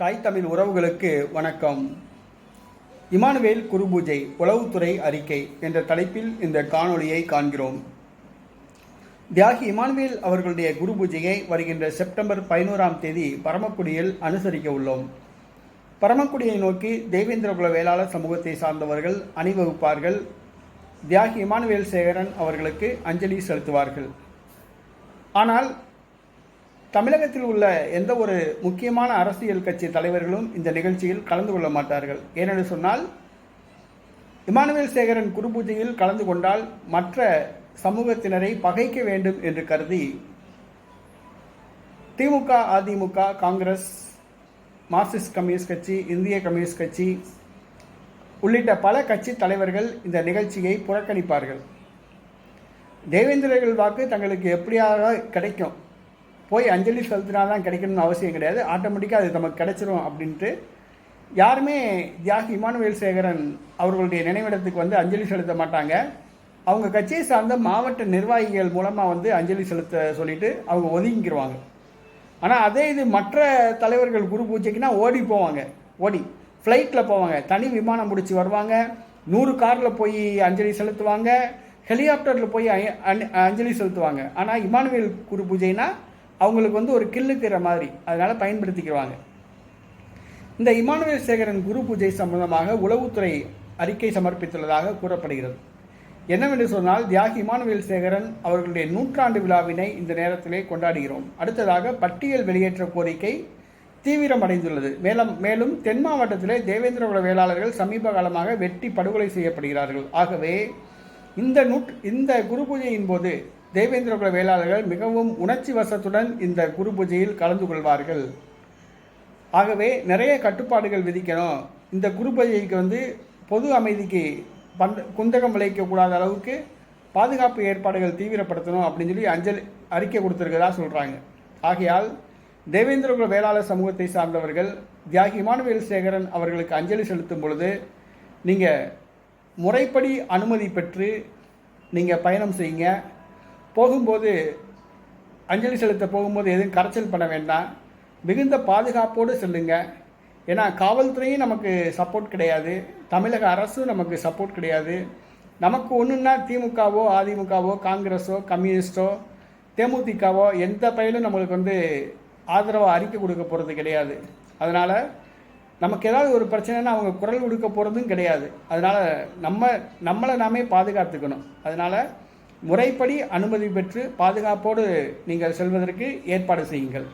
தாய் தமிழ் உறவுகளுக்கு வணக்கம். இமானுவேல் குருபூஜை உளவுத்துறை அறிக்கை என்ற தலைப்பில் இந்த காணொளியை காண்கிறோம். தியாகி இமானுவேல் அவர்களுடைய குரு பூஜையை வருகின்ற செப்டம்பர் பதினோராம் தேதி பரமக்குடியில் அனுசரிக்க உள்ளோம். பரமக்குடியை நோக்கி தேவேந்திரகுல வேளாளர் சமூகத்தை சார்ந்தவர்கள் அணிவகுப்பார்கள். தியாகி இமானுவேல் சேகரன் அவர்களுக்கு அஞ்சலி செலுத்துவார்கள். ஆனால் தமிழகத்தில் உள்ள எந்த ஒரு முக்கியமான அரசியல் கட்சி தலைவர்களும் இந்த நிகழ்ச்சியில் கலந்து கொள்ள மாட்டார்கள். ஏனென்று சொன்னால் இமானுவேல் சேகரன் குரு பூஜையில் கலந்து கொண்டால் மற்ற சமூகத்தினரை பகைக்க வேண்டும் என்று கருதி திமுக அதிமுக காங்கிரஸ் மார்க்சிஸ்ட் கம்யூனிஸ்ட் கட்சி இந்திய கம்யூனிஸ்ட் கட்சி உள்ளிட்ட பல கட்சி தலைவர்கள் இந்த நிகழ்ச்சியை புறக்கணிப்பார்கள். தேவேந்திரர்கள் வாக்கு தங்களுக்கு எப்படியாக கிடைக்கும்? போய் அஞ்சலி செலுத்தினா தான் கிடைக்கணும்னு அவசியம் கிடையாது. ஆட்டோமேட்டிக்காக அது நமக்கு கிடைச்சிரும் அப்படின்ட்டு யாருமே தியாகி இமானுவேல் சேகரன் அவர்களுடைய நினைவிடத்துக்கு வந்து அஞ்சலி செலுத்த மாட்டாங்க. அவங்க கட்சியை சார்ந்த மாவட்ட நிர்வாகிகள் மூலமாக வந்து அஞ்சலி செலுத்த சொல்லிட்டு அவங்க ஒதுங்கிக்கிடுவாங்க ஆனால் அதே இது மற்ற தலைவர்கள் குரு பூஜைக்குன்னா ஓடி போவாங்க. ஓடி ஃப்ளைட்டில் போவாங்க. தனி விமானம் முடிச்சு வருவாங்க. நூறு காரில் போய் அஞ்சலி செலுத்துவாங்க. ஹெலிகாப்டரில் போய் அ- அஞ்சலி செலுத்துவாங்க. ஆனால் இமானுவேல் குரு பூஜைனா அவங்களுக்கு வந்து ஒரு கில்லுக்கிற மாதிரி. அதனால் பயன்படுத்திக்கிடுவாங்க இந்த இமானுவேல் சேகரன் குரு பூஜை சம்பந்தமாக உளவுத்துறை அறிக்கை சமர்ப்பித்துள்ளதாக கூறப்படுகிறது. என்னவென்று சொன்னால் தியாகி இமானுவேல் சேகரன் அவர்களுடைய நூற்றாண்டு விழாவினை இந்த நேரத்திலே கொண்டாடுகிறோம். அடுத்ததாக பட்டியல் வெளியேற்ற கோரிக்கை தீவிரமடைந்துள்ளது. மேலும் மேலும் தென் மாவட்டத்திலே தேவேந்திரகுல வேளாளர்கள் சமீப காலமாக வெட்டி படுகொலை செய்யப்படுகிறார்கள். ஆகவே இந்த நூற் இந்த குரு பூஜையின் போது தேவேந்திரகுல வேளாளர்கள் மிகவும் உணர்ச்சி வசத்துடன் இந்த குரு பூஜையில் கலந்து கொள்வார்கள். ஆகவே நிறைய கட்டுப்பாடுகள் விதிக்கணும். இந்த குரு பூஜைக்கு வந்து பொது அமைதிக்கு பந்த குந்தகம் விளைவிக்கக்கூடாத அளவுக்கு பாதுகாப்பு ஏற்பாடுகள் தீவிரப்படுத்தணும் அப்படின்னு சொல்லி அஞ்சலி அறிக்கை கொடுத்துருக்கதா சொல்கிறாங்க ஆகையால் தேவேந்திரகுல வேளாளர் சமூகத்தை சார்ந்தவர்கள் தியாகி இமானுவேல் சேகரன் அவர்களுக்கு அஞ்சலி செலுத்தும் பொழுது நீங்கள் முறைப்படி அனுமதி பெற்று நீங்கள் பயணம் செய்யுங்க. போகும்போது அஞ்சலி செலுத்த போகும்போது எதுவும் கரைச்சல் பண்ண வேண்டாம். மிகுந்த பாதுகாப்போடு செல்லுங்க. ஏன்னா காவல்துறையும் நமக்கு சப்போர்ட் கிடையாது. தமிழக அரசும் நமக்கு சப்போர்ட் கிடையாது. நமக்கு ஒன்றுன்னா திமுகவோ அதிமுகவோ காங்கிரஸோ கம்யூனிஸ்டோ தேமுதிகவோ எந்த பயிலும் நம்மளுக்கு வந்து ஆதரவாக அறிக்கை கொடுக்க போகிறது கிடையாது. அதனால் நமக்கு ஏதாவது ஒரு பிரச்சனைனா அவங்க குரல் கொடுக்க போகிறதும் கிடையாது. அதனால் நம்ம நம்மளை நாமே பாதுகாத்துக்கணும். அதனால் முறைப்படி அனுமதி பெற்று பாதுகாப்போடு நீங்கள் செல்வதற்கு ஏற்பாடு செய்யுங்கள்.